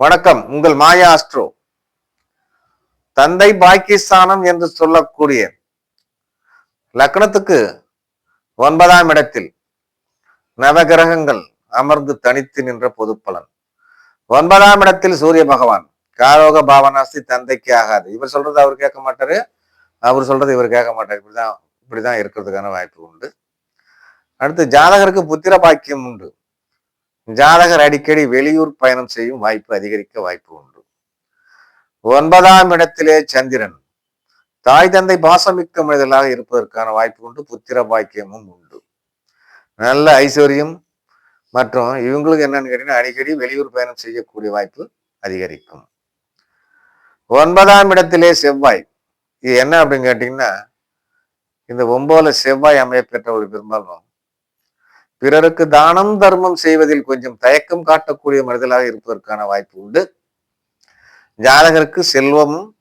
வணக்கம். உங்கள் மாயா அஸ்ட்ரோ. தந்தை பாக்கிஸ்தானம் என்று சொல்லக்கூடிய லக்னத்துக்கு ஒன்பதாம் இடத்தில் நவகிரகங்கள் அமர்ந்து தனித்து நின்ற பொது பலன் ஒன்பதாம் இடத்தில் சூரிய பகவான். காரோக பாவனாஸ்தி தந்தைக்கு ஆகாது. இவர் சொல்றது அவர் கேட்க மாட்டாரு. அவர் சொல்றது இவர் கேட்க மாட்டார். இப்படிதான் இப்படிதான் இருக்கிறதுக்கான வாய்ப்பு உண்டு. அடுத்து ஜாதகருக்கு புத்திர பாக்கியம் உண்டு. ஜாதகர் அடிக்கடி வெளியூர் பயணம் செய்யும் வாய்ப்பு அதிகரிக்க வாய்ப்பு உண்டு. ஒன்பதாம் இடத்திலே சந்திரன். தாய் தந்தை பாசமிக்க மனிதர்களாக இருப்பதற்கான வாய்ப்பு உண்டு புத்திர பாக்கியமும் உண்டு. நல்ல ஐஸ்வர்யம் மற்றும் இவங்களுக்கு என்னன்னு கேட்டீங்கன்னா அடிக்கடி வெளியூர் பயணம் செய்யக்கூடிய வாய்ப்பு அதிகரிக்கும். ஒன்பதாம் இடத்திலே செவ்வாய். இது என்ன அப்படின்னு கேட்டீங்கன்னா இந்த ஒன்பதுல செவ்வாய் அமைய பெற்றவர்கள் பெரும்பாலும் பிறருக்கு தானம் தர்மம் செய்வதில் கொஞ்சம் தயக்கம் காட்டக்கூடிய மனிதர்களாக இருப்பதற்கான வாய்ப்பு உண்டு. ஜாதகருக்கு செல்வமும்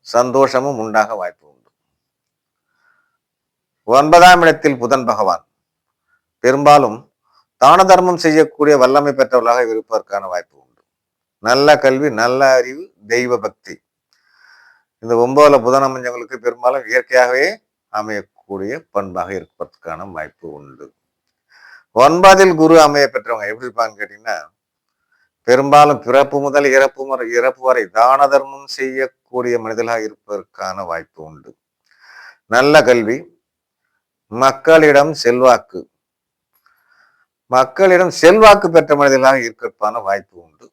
சந்தோஷமும் உண்டாக வாய்ப்பு உண்டு. ஒன்பதாம் இடத்தில் புதன் பகவான். பெரும்பாலும் தான தர்மம் செய்யக்கூடிய வல்லமை பெற்றவர்களாக இருப்பதற்கான வாய்ப்பு உண்டு. நல்ல கல்வி நல்ல அறிவு தெய்வ பக்தி. இந்த ஒன்பதுல புதன் அமைஞ்சவங்களுக்கு பெரும்பாலும் இயற்கையாகவே அமையக்கூடிய பண்பாக இருப்பதற்கான வாய்ப்பு உண்டு. ஒன்பதில் குரு அமைய பெற்றவங்க எப்படி இருப்பாங்க கேட்டீங்கன்னா பெரும்பாலும் பிறப்பு முதல் இறப்பு முறை இறப்பு வரை தான தர்மம் செய்யக்கூடிய மனிதர்களாக இருப்பதற்கான வாய்ப்பு உண்டு. நல்ல கல்வி மக்களிடம் செல்வாக்கு மக்களிடம் செல்வாக்கு பெற்ற மனிதர்களாக இருக்கிறதுக்கான வாய்ப்பு உண்டு.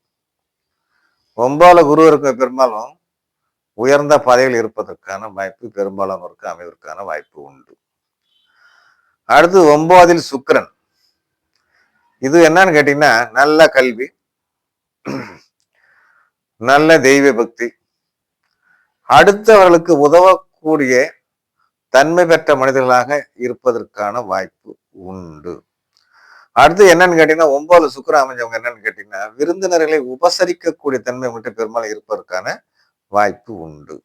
ஒன்பதுல குரு இருக்க பெரும்பாலும் உயர்ந்த பதவியில் இருப்பதற்கான வாய்ப்பு பெரும்பாலானோருக்கு அமைவதற்கான வாய்ப்பு உண்டு. அடுத்து ஒன்பதில் சுக்கிரன். இது என்னன்னு கேட்டீங்கன்னா நல்ல கல்வி நல்ல தெய்வ பக்தி அடுத்தவர்களுக்கு உதவக்கூடிய தன்மை பெற்ற மனிதர்களாக இருப்பதற்கான வாய்ப்பு உண்டு. அடுத்து என்னன்னு கேட்டீங்கன்னா ஒன்பது சுக்கிரன் அமைஞ்சவங்க என்னன்னு கேட்டீங்கன்னா விருந்தினர்களை உபசரிக்கக்கூடிய தன்மை மட்டும் பெரும்பாலும் இருப்பதற்கான வாய்ப்பு உண்டு.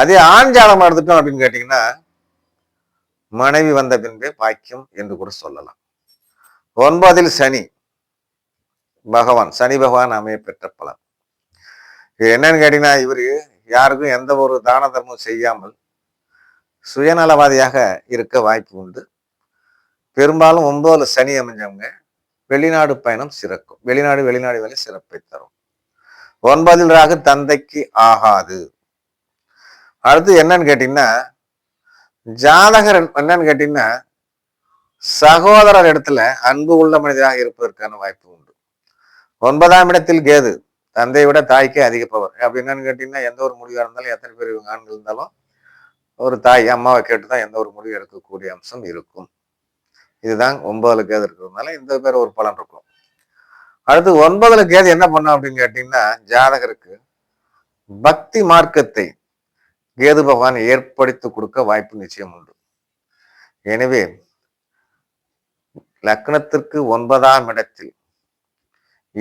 அதே ஆண் ஜாதகம் எடுத்துட்டோம் அப்படின்னு கேட்டீங்கன்னா மனைவி வந்த பின்பே பாக்கியம் என்று கூட சொல்லலாம். ஒன்பதில் சனி. பகவான் சனி பகவான் அமைய பெற்ற பலன். இது என்னன்னு கேட்டீங்கன்னா இவரு யாருக்கும் எந்த ஒரு தான தர்மம் செய்யாமல் சுயநலவாதியாக இருக்க வாய்ப்பு உண்டு. பெரும்பாலும் ஒன்பதுல சனி அமைஞ்சவங்க வெளிநாடு பயணம் சிறக்கும். வெளிநாடு வெளிநாடு வேலை சிறப்பை தரும். ஒன்பதில் ராகு தந்தைக்கு ஆகாது. அடுத்து என்னன்னு கேட்டீங்கன்னா ஜாதகர் என்னன்னு கேட்டீங்கன்னா சகோதரர் இடத்துல அன்பு உள்ள மனிதராக இருப்பதற்கான வாய்ப்பு உண்டு. ஒன்பதாம் இடத்தில் கேது தந்தையை விட தாய்க்கே அதிக பவர் அப்படி என்னன்னு கேட்டீங்கன்னா எந்த ஒரு முடிவாக இருந்தாலும் எத்தனை பேர் இவங்க ஆண்கள் இருந்தாலும் ஒரு தாய் அம்மாவை கேட்டு தான் எந்த ஒரு முடிவு எடுக்கக்கூடிய அம்சம் இருக்கும். இதுதான் ஒன்பதுல கேது இருக்கிறதுனால இந்த பேர் ஒரு பலன் இருக்கும். அடுத்து ஒன்பதுல கேது என்ன பண்ணும் அப்படின்னு கேட்டீங்கன்னா ஜாதகருக்கு பக்தி மார்க்கத்தை கேது பகவான் ஏற்படுத்தி கொடுக்க வாய்ப்பு நிச்சயம் உண்டு. எனவே லக்னத்திற்கு ஒன்பதாம் இடத்தில்.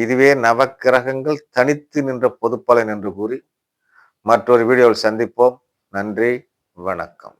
இதுவே நவக்கிரகங்கள் தனித்து நின்ற பொதுப்பலன் என்று கூறி மற்றொரு வீடியோவில் சந்திப்போம். நன்றி வணக்கம்.